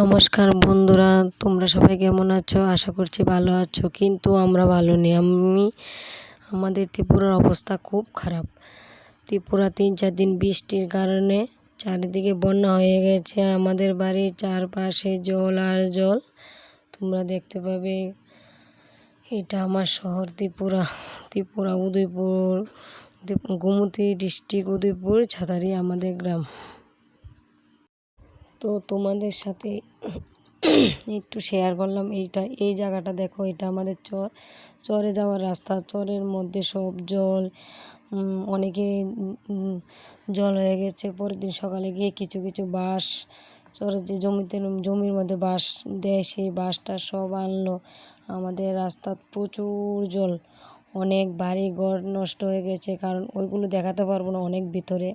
নমস্কার বন্ধুরা, তোমরা সবাই কেমন আছো? আশা করছি ভালো আছো, কিন্তু আমরা ভালো নেই। আমি, আমাদের ত্রিপুরার অবস্থা খুব খারাপ। ত্রিপুরা তিন চার দিন বৃষ্টির কারণে চারিদিকে বন্যা হয়ে গেছে। আমাদের বাড়ির চারপাশে জল আর জল, তোমরা দেখতে পাবে। এটা আমার শহর ত্রিপুরা। ত্রিপুরা, উদয়পুর, গোমতী ডিস্ট্রিক্ট, উদয়পুর, ছাতারি, আমাদের গ্রাম। তো তোমাদের সাথে একটু শেয়ার করলাম। এইটা, এই জায়গাটা দেখো, এটা আমাদের চর। চরে যাওয়ার রাস্তা। চরের মধ্যে সব জল অনেকে জল হয়ে গেছে। পরের দিন সকালে গিয়ে কিছু কিছু বাঁশ, চরের যে জমিতে, জমির মধ্যে বাঁশ দেয়, সেই বাঁশটা সব আনলো। আমাদের রাস্তার প্রচুর জল। অনেক বাড়ি ঘর নষ্ট হয়ে গেছে, কারণ ওইগুলো দেখাতে পারব না অনেক ভিতরে।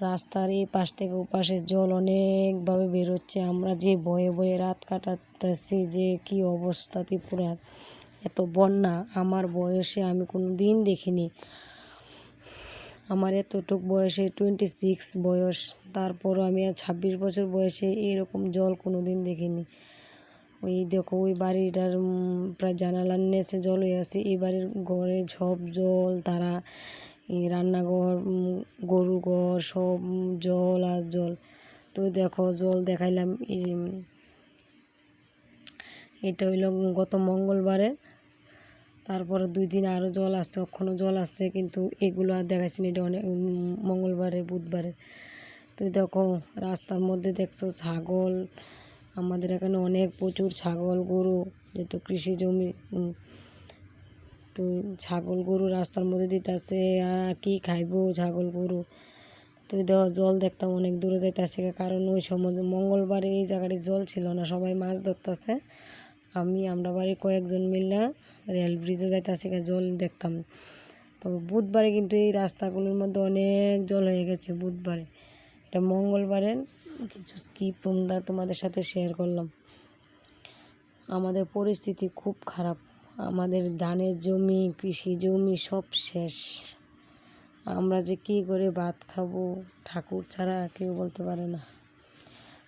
রাস্তার এই পাশ থেকে ওপাশে জল অনেকভাবে বেরোচ্ছে। আমরা যে বয়ে বয়ে রাত কাটাতেছি যে কি অবস্থা ত্রিপুরার। এত বন্যা, আমার বয়সে আমি কোনো দিন দেখিনি। আমার এতটুক বয়সে টোয়েন্টি সিক্স বয়স, তারপরও আমি ছাব্বিশ বছর বয়সে এরকম জল কোনো দিন দেখিনি। ওই দেখো, ওই বাড়িটার প্রায় জানালার নেচে জল হয়ে আছে। এই বাড়ির ঘরে ঝপ জল, তারা রান্নাঘর গরু ঘর সব জল আর জল। তো দেখো, জল দেখাইলাম এটা হইল গত মঙ্গলবারে। তারপরে দুই দিন আরও জল আসছে অক্ষণও জল আসছে, কিন্তু এগুলো আর দেখাচ্ছি না, এটা অনেক মঙ্গলবারে, বুধবারে। তো দেখো, রাস্তার মধ্যে দেখছ, ছাগল। আমাদের এখানে অনেক প্রচুর ছাগল, গরু, যেহেতু কৃষি জমি তো ছাগল গরু রাস্তার মধ্যে দিতেছে কি খাইবো ছাগল গরু? তো জল দেখতাম অনেক দূরে যাইতে যাইতেছে, কারণ ওই সময় মঙ্গলবারে এই জায়গাটি জল ছিল না, সবাই মাছ ধরতেছে। আমি, আমরা বাড়ি কয়েকজন মিললে রেল ব্রিজে যাইতে যাইতেছে জল দেখতাম। তো বুধবারে কিন্তু এই রাস্তাগুলোর মধ্যে অনেক জল হয়ে গেছে বুধবারে। এটা মঙ্গলবারে, কিছু স্কিপ তোমরা তোমাদের সাথে শেয়ার করলাম। আমাদের পরিস্থিতি খুব খারাপ। আমাদের ধানের জমি, কৃষি জমি সব শেষ। আমরা যে কী করে ভাত খাব, ঠাকুর ছাড়া কেউ বলতে পারে না।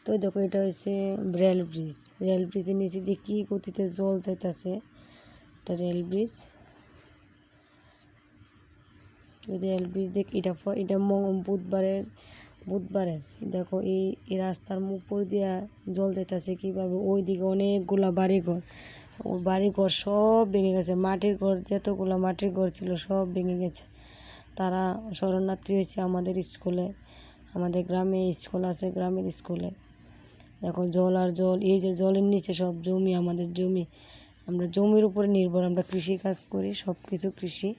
তো দেখো, এটা হচ্ছে রেল ব্রিজ। রেল ব্রিজের নিচে দিয়ে কী গতিতে জল যাইতেছে, এটা রেল ব্রিজ। রেল ব্রিজ দেখ, এটা এটা বুধবারের বুধবারে দেখো, এই রাস্তার মুখ দিয়া জল যাইতেছে কীভাবে ওই দিকে অনেকগুলা বাড়িঘর। ও বাড়ি ঘর সব ভেঙে গেছে। মাটির ঘর, যতগুলো মাটির ঘর ছিল সব ভেঙে গেছে। তারা শরণার্থী হয়েছে আমাদের স্কুলে। আমাদের গ্রামে স্কুল আছে, গ্রামের স্কুলে। দেখো জল আর জল, এই যে জলের নিচে সব জমি, আমাদের জমি। আমরা জমির উপরে নির্ভর, আমরা কৃষি কাজ করি সব কিছু কৃষি।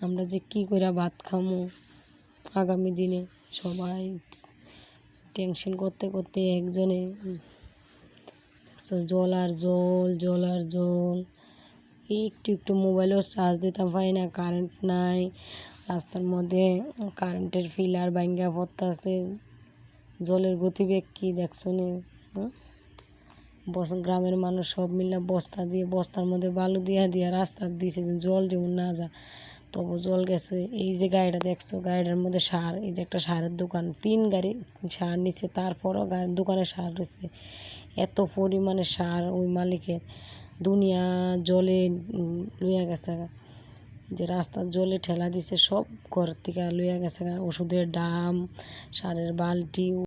আমরা যে কি করে ভাত খামো আগামী দিনে সবাই টেনশন করতে করতে একজনে জল আর জল জল আর জল। একটু একটু মোবাইলেও চার্জ দিতে পারি না কারেন্ট নাই। রাস্তার মধ্যে কারেন্টের ফিলার ভাঙ্গা পড়তেছে। জলের গতিবেগ কী দেখছ নি? গ্রামের মানুষ সব মিলে বস্তা দিয়ে, বস্তার মধ্যে বালু দিয়া দিয়া রাস্তা দিয়েছে জল যেমন না যা, তবু জল গেছে। এই যে গাড়িটা দেখছ, গাড়িটার মধ্যে সার, এই যে একটা সারের দোকান, তিন গাড়ি সার নিচ্ছে, তারপরও দোকানে সার রয়েছে এত পরিমাণে সার ওই মালিকের দুনিয়া জলে লইয়া গেছে যে রাস্তার জলে ঠেলা দিছে সব ঘর থেকে লইয়া গেছে ওষুধের ড্রাম সারের বালতি